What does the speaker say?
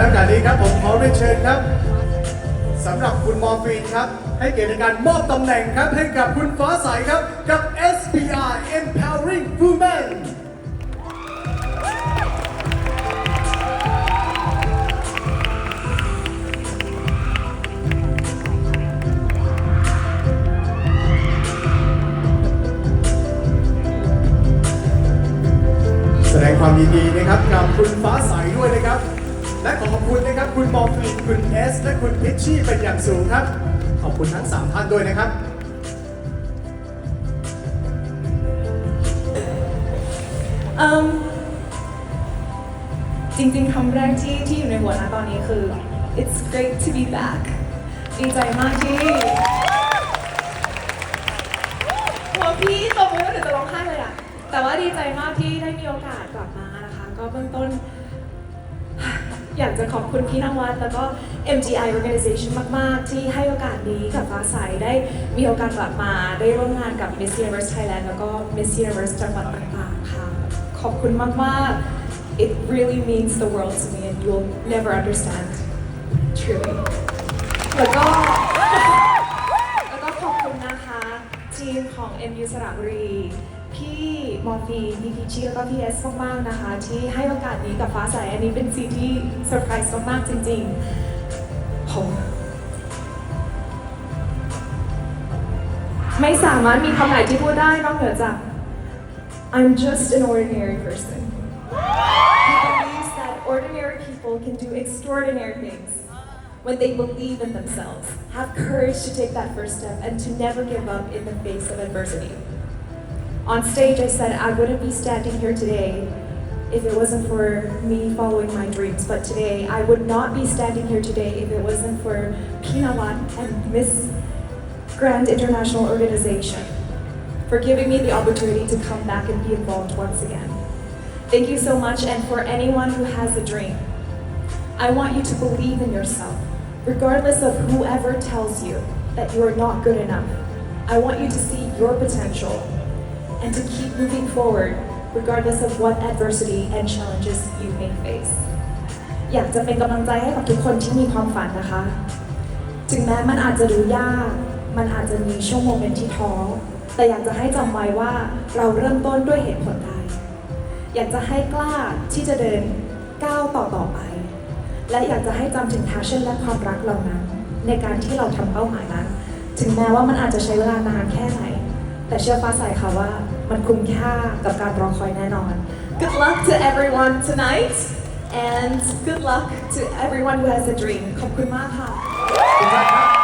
รับจากนี้ครับผมขอเรียนเชิญครับสำหรับคุณมอร์ฟีนครับ ให้เกียรติการมอบตำแหน่งครับ ให้กับคุณฟ้าใสครับ กับ SBR Empowering Women แสดงความยินดีนะครับกับคุณฟ้าใสด้วยนะครับ และขอขอบคุณนะครับคุณมอร์ฟีนคุณเอสและคุณพิชชี่เป็นอย่างสูงครับ ขอบคุณทั้ง 3 ท่านด้วยนะครับ เอิ่มจริงๆคำแรกที่ที่อยู่ในหัวนะตอนนี้คือ it's great to be back ดีใจมากที่หัวพี่ตบมือแล้วเดี๋ยวจะร้องไห้เลยอะแต่ว่าดีใจมากที่ได้มีโอกาสกลับมานะคะ ก็เบื้องต้น อยากจะขอบคุณพี่นวัดแล้วก็ MGI Organization มาก ๆ ที่ให้โอกาสนี้กับฟ้าใสได้มีโอกาสกลับมาได้ร่วมงานกับ Miss Universe Thailand แล้วก็ Miss Universe จังหวัดต่างๆค่ะ ขอบคุณมาก ๆ It really means the world to me and you'll never understand truly แล้วก็แล้วก็ขอบคุณนะคะ ทีมของ MU สระบุรี พี่มอร์ฟีนพี่พีชีแล้วก็พี่เอสมากๆนะคะ ที่ให้โอกาสนี้กับฟ้าใสอันนี้เป็นสิ่งที่เซอร์ไพรส์มากๆจริงๆผมไม่สามารถมีคำไหนที่พูดได้นอกเหนือจาก I'm just an ordinary person who believes that ordinary people can do extraordinary things when they believe in themselves, have courage to take that first step, and to never give up in the face of adversity. On stage, I said I wouldn't be standing here today if it wasn't for me following my dreams. But today, I would not be standing here today if it wasn't for Pinawan and Miss Grand International Organization for giving me the opportunity to come back and be involved once again. Thank you so much, and for anyone who has a dream, I want you to believe in yourself, regardless of whoever tells you that you are not good enough. I want you to see your potential and to keep moving forward, regardless of what adversity and challenges you may face. อยากจะเป็นกำลังใจให้กับทุกคนที่มีความฝันนะคะ ถึงแม้มันอาจจะดูยาก มันอาจจะมีช่วงโมเมนต์ที่ท้อ แต่อยากจะให้จำไว้ว่าเราเริ่มต้นด้วยเหตุผลได้อยากจะให้กล้าที่จะเดินก้าวต่อต่อไป และอยากจะให้จำถึง passion และความรักเหล่านั้น ในการที่เราทำเป้าหมายนั้น ถึงแม้ว่ามันอาจจะใช้เวลานานแค่ไหน แต่เชื่อฟ้าใสค่ะว่ามันคุ้มค่ากับการรอคอยแน่นอน Good luck to everyone tonight and good luck to everyone who has a dream ขอบคุณมากค่ะ ขอบคุณมากครับ